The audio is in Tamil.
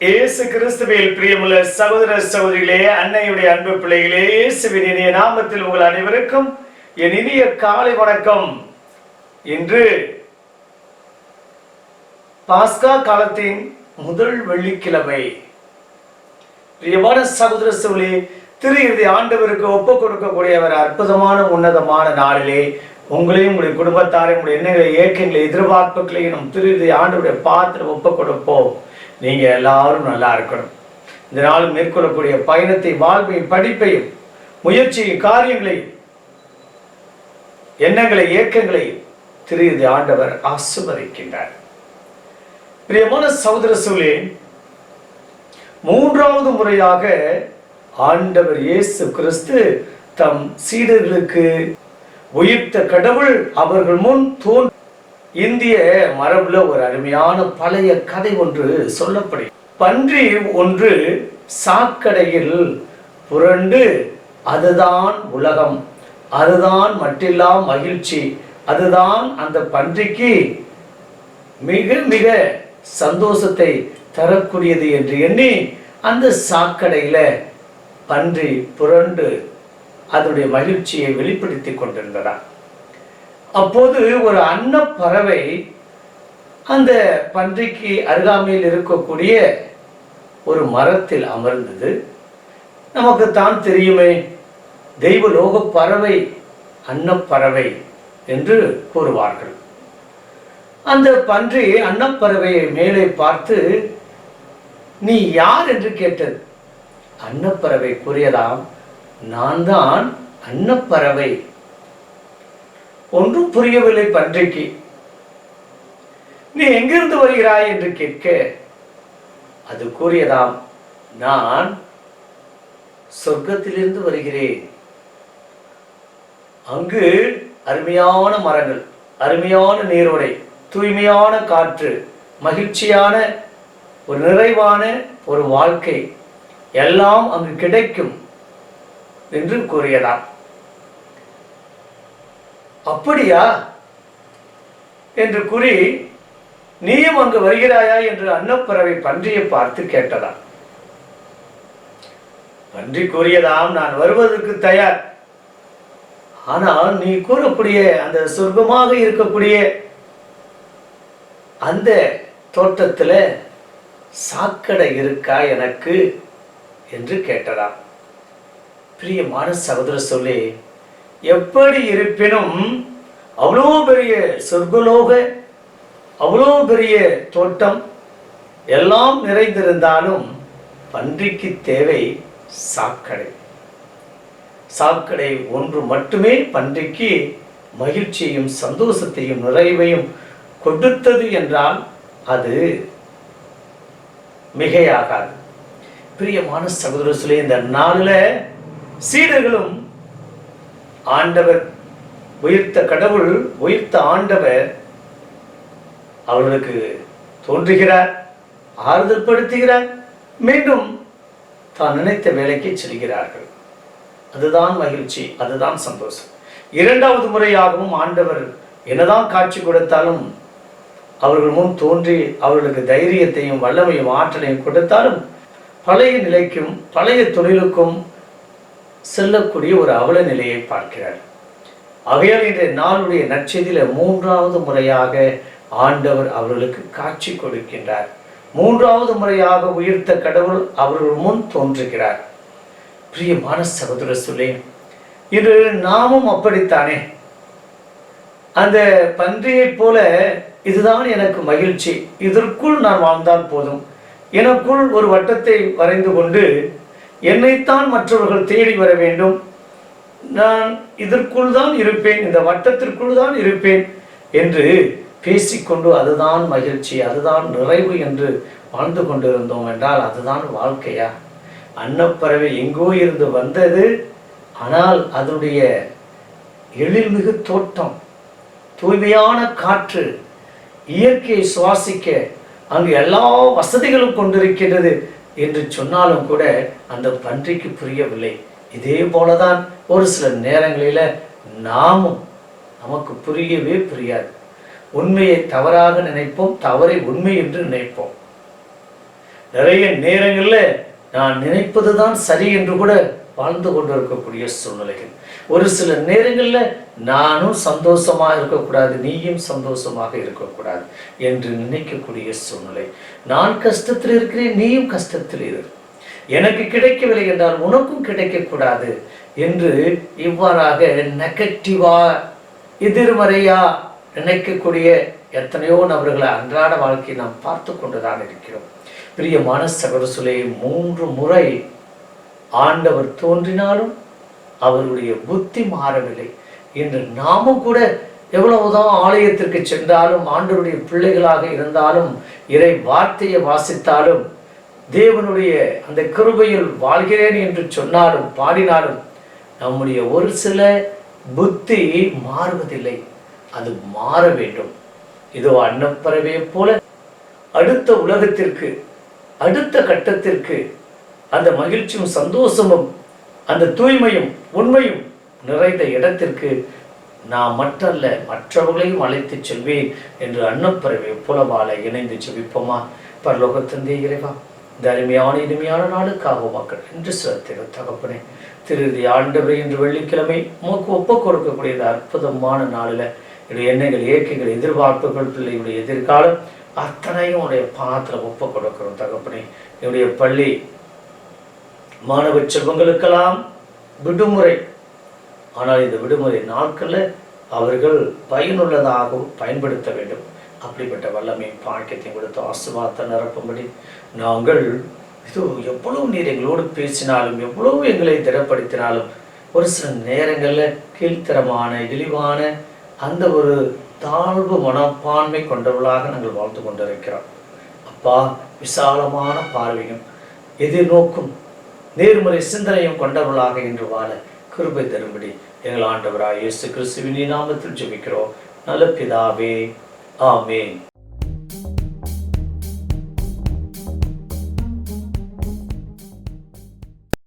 இயேசு கிறிஸ்துவில் பிரியமுள்ள சகோதர சகோதரிகளே அன்னையுடைய அன்பு பிள்ளைகளே இயேசுவின் இனிய நாமத்தில் உங்கள் அனைவருக்கும் என் இனிய காலை வணக்கம். இன்று பாஸ்கா காலத்தின் முதல் வெள்ளிக்கிழமை. பிரியமான சகோதர சகோதரி திரு இறுதி ஆண்டவருக்கு ஒப்பு கொடுக்கக்கூடியவர் அற்புதமான உன்னதமான நாளிலே உங்களையும் உங்களுடைய குடும்பத்தாரையும் உங்களுடைய எண்ணங்களை இயக்கங்களை எதிர்பார்ப்புகளையும் நம் திரு இறுதி ஆண்டவருடைய பாத்திரம் ஒப்பு கொடுப்போம். நீங்க எல்லாரும் நல்லா இருக்கணும். இந்த நாள் மேற்கொள்ளக்கூடிய பயணத்தை வாழ்வையும் படிப்பையும் முயற்சியும் காரியங்களையும் எண்ணங்களை ஏக்கங்களை திரு ஆண்டவர் ஆசுவதிக்கின்றார் பிரியமான சகோதர சூழலே மூன்றாவது முறையாக ஆண்டவர் இயேசு கிறிஸ்து தம் சீடர்களுக்கு உயிர்த்த கடவுள் அவர்கள் முன் தோன் இந்திய மரபுல ஒரு அருமையான பழைய கதை ஒன்று சொல்லப்படும் பன்றி ஒன்று சாக்கடையில் புரண்டு அதுதான் உலகம் அதுதான் மட்டில்லா மகிழ்ச்சி அதுதான் அந்த பன்றிக்கு மிக மிக சந்தோஷத்தை தரக்கூடியது என்று எண்ணி அந்த சாக்கடையில பன்றி புரண்டு அதனுடைய மகிழ்ச்சியை வெளிப்படுத்தி கொண்டிருந்ததா அப்போது ஒரு அன்னப்பறவை அந்த பன்றிக்கு அருகாமையில் இருக்கக்கூடிய ஒரு மரத்தில் அமர்ந்தது. நமக்கு தான் தெரியுமே தெய்வலோக பறவை அன்னப்பறவை என்று கூறுவார்கள். அந்த பன்றி அன்னப்பறவையை மேலே பார்த்து நீ யார் என்று கேட்டது? அன்னப்பறவை கூறியதாம் நான் தான் அன்னப்பறவை. ஒன்றும் புரியவில்லை பன்றிக்கு. நீ எங்கிருந்து வருகிறாய்? என்று கேட்க அது கூறியதாம் நான் சொர்க்கத்திலிருந்து வருகிறேன். அங்கு அருமையான மரங்கள் அருமையான நீரோடை தூய்மையான காற்று மகிழ்ச்சியான ஒரு நிறைவான ஒரு வாழ்க்கை எல்லாம் அங்கு கிடைக்கும் என்று கூறியதான் அப்படியா? என்று கூறி நீயும் அங்கு வருகிறாயா? என்று அன்னப்பறவை பன்றியை பார்த்து கேட்டதாம். பன்றி கூறியதாம் நான் வருவதற்கு தயார். ஆனால் நீ கூறக்கூடிய அந்த சொர்க்கமாக இருக்கக்கூடிய அந்த தோட்டத்துல சாக்கடை இருக்கா எனக்கு? என்று கேட்டதாம். பிரியமான சகோதர சொல்லி. எப்படி இருப்பினும் அவ்வளோ பெரிய சொர்க்கலோக அவ்வளோ பெரிய தோட்டம் எல்லாம் நிறைந்திருந்தாலும் பன்றிக்கு தேவை சாக்கடை. சாக்கடை ஒன்று மட்டுமே பன்றிக்கு மகிழ்ச்சியையும் சந்தோஷத்தையும் நிறைவையும் கொடுத்தது என்றால் அது மிகையாகாது. பிரியமான சகோதர சொல்லி இந்த நாளில் சீடர்களும் ஆண்டவர் உயிர்த்த கடவுள் உயிர்த்த ஆண்டவர் அவர்களுக்கு தோன்றுகிறார் ஆறுதல் படுத்துகிறார் மீண்டும் தான் நினைத்த வேலைக்கு செல்கிறார்கள். அதுதான் மகிழ்ச்சி அதுதான் சந்தோஷம். இரண்டாவது முறையாகவும் ஆண்டவர் என்னதான் காட்சி கொடுத்தாலும் அவர்கள் முன் தோன்றி அவர்களுக்கு தைரியத்தையும் வல்லமையும் ஆற்றலையும் கொடுத்தாலும் பழைய நிலைக்கும் பழைய தொழிலுக்கும் செல்லக்கூடிய ஒரு அவல நிலையை பார்க்கிறார். ஆகையால் இன்றைய நாளுடைய நற்செய்தியில மூன்றாவது முறையாக ஆண்டவர் அவர்களுக்கு காட்சி கொடுக்கின்றார். மூன்றாவது முறையாக உயிர்த்த கடவுள் அவர்கள் முன் தோன்றுகிறார். பிரியமான சகோதர சொல்லே இன்று நாமும் அப்படித்தானே? அந்த பன்றியைப் போல இதுதான் எனக்கு மகிழ்ச்சி. இதற்குள் நான் வாழ்ந்தால் போதும். எனக்குள் ஒரு வட்டத்தை வரைந்து கொண்டு என்னைத்தான் மற்றவர்கள் தேடி வர வேண்டும். நான் இதற்குள் தான் இருப்பேன் இந்த வட்டத்திற்குள் தான் இருப்பேன் என்று பேசிக்கொண்டு அதுதான் மகிழ்ச்சி அதுதான் நிறைவு என்று வாழ்ந்து கொண்டிருந்தோம் என்றால் அதுதான் வாழ்க்கையா? அன்னப்பறவை எங்கோ இருந்து வந்தது ஆனால் அதனுடைய எழில்மிகு தோட்டம் தூய்மையான காற்று இயற்கையை சுவாசிக்க அங்கு எல்லா வசதிகளும் கொண்டிருக்கின்றது. என்று சொன்னாலும் கூட அந்த பன்றிக்கு புரியவில்லை. இதே போலதான் ஒரு சில நேரங்களில நாமும் நமக்கு புரியவே புரியாது. உண்மையை தவறாக நினைப்போம் தவறை உண்மை என்று நினைப்போம். நிறைய நேரங்களில் நான் நினைப்பது தான் சரி என்று கூட வாழ்ந்து கொண்டிருக்கக்கூடிய சூழ்நிலைகள். ஒரு சில நேரங்களில் நானும் சந்தோஷமாக இருக்கக்கூடாது நீயும் சந்தோஷமாக இருக்கக்கூடாது என்று நினைக்கக்கூடிய சூழ்நிலை. நான் கஷ்டத்தில் இருக்கிறேன் நீயும் கஷ்டத்தில் இரு. எனக்கு கிடைக்கவில்லை என்றால் உனக்கும் கிடைக்கக்கூடாது என்று இவ்வாறாக நெகட்டிவா எதிர்மறையா நினைக்கக்கூடிய எத்தனையோ நபர்களை அன்றாட வாழ்க்கையை நாம் பார்த்து கொண்டுதான் இருக்கிறோம். பிரியமான சகோதரசுலே மூன்று முறை ஆண்டவர் தோன்றினாலும் அவருடைய புத்தி மாறவில்லை இன்று நாமும் கூட எவ்வளவுதான் ஆலயத்திற்கு சென்றாலும் ஆண்டவருடைய பிள்ளைகளாக இருந்தாலும் இறை வார்த்தையை வாசித்தாலும் தேவனுடைய அந்த கிருபையில் வாழ்கிறேன் என்று சொன்னாலும் பாடினாலும் நம்முடைய ஒரு சில புத்தி மாறுவதில்லை. அது மாற வேண்டும். இதோ அன்னப்பறவையை போல அடுத்த உலகத்திற்கு அடுத்த கட்டத்திற்கு அந்த மகிழ்ச்சியும் சந்தோஷமும் அந்த தூய்மையும் உண்மையும் நிறைந்த இடத்திற்கு நான் மற்றல்ல மற்றவர்களையும் அழைத்து செல்வேன் என்று அன்னப்பறவை புலவால இணைந்து செவிப்போமா பரலோகத்தந்தே இறைவா இந்த அருமையான இனிமையான நாளுக்காக மக்கள் என்று சிறத்திரு தகப்பனே. திருதி ஆண்டவரை இன்று வெள்ளிக்கிழமை உமக்கு ஒப்பு கொடுக்கக்கூடிய இந்த அற்புதமான நாளில் என்னுடைய எண்ணங்கள் இயக்கங்கள் எதிர்பார்ப்புகள் பிள்ளையுடைய எதிர்காலம் அத்தனையும் உடைய பாத்திரம் ஒப்பு கொடுக்கிறோம் தகப்பனே. என்னுடைய பள்ளி மாணவ செல்வங்களுக்கெல்லாம் விடுமுறை. ஆனால் இந்த விடுமுறை நாட்களில் அவர்கள் பயனுள்ளதாகவும் பயன்படுத்த வேண்டும். அப்படிப்பட்ட வல்லமை பாக்கியத்தை கொடுத்து ஆசுவாத்த நிரப்பும்படி நாங்கள் இது எவ்வளவு நீர் எங்களோடு பேசினாலும் எவ்வளவு எங்களை திடப்படுத்தினாலும் ஒரு சில நேரங்களில் கீழ்த்தரமான இழிவான அந்த ஒரு தாழ்வு மனப்பான்மை கொண்டவர்களாக நாங்கள் வாழ்ந்து கொண்டிருக்கிறோம். அப்பா விசாலமான பார்வையும் எதிர்நோக்கும் நேர்முறை சிந்தனையும் கொண்டவர்களாக இன்று வாழ கிருபை தரும்படி எங்கள் ஆண்டவராய் இயேசு கிறிஸ்துவின் நாமத்தில் ஜெபிக்கிறோம். நல்ல பிதாவே ஆமேன்.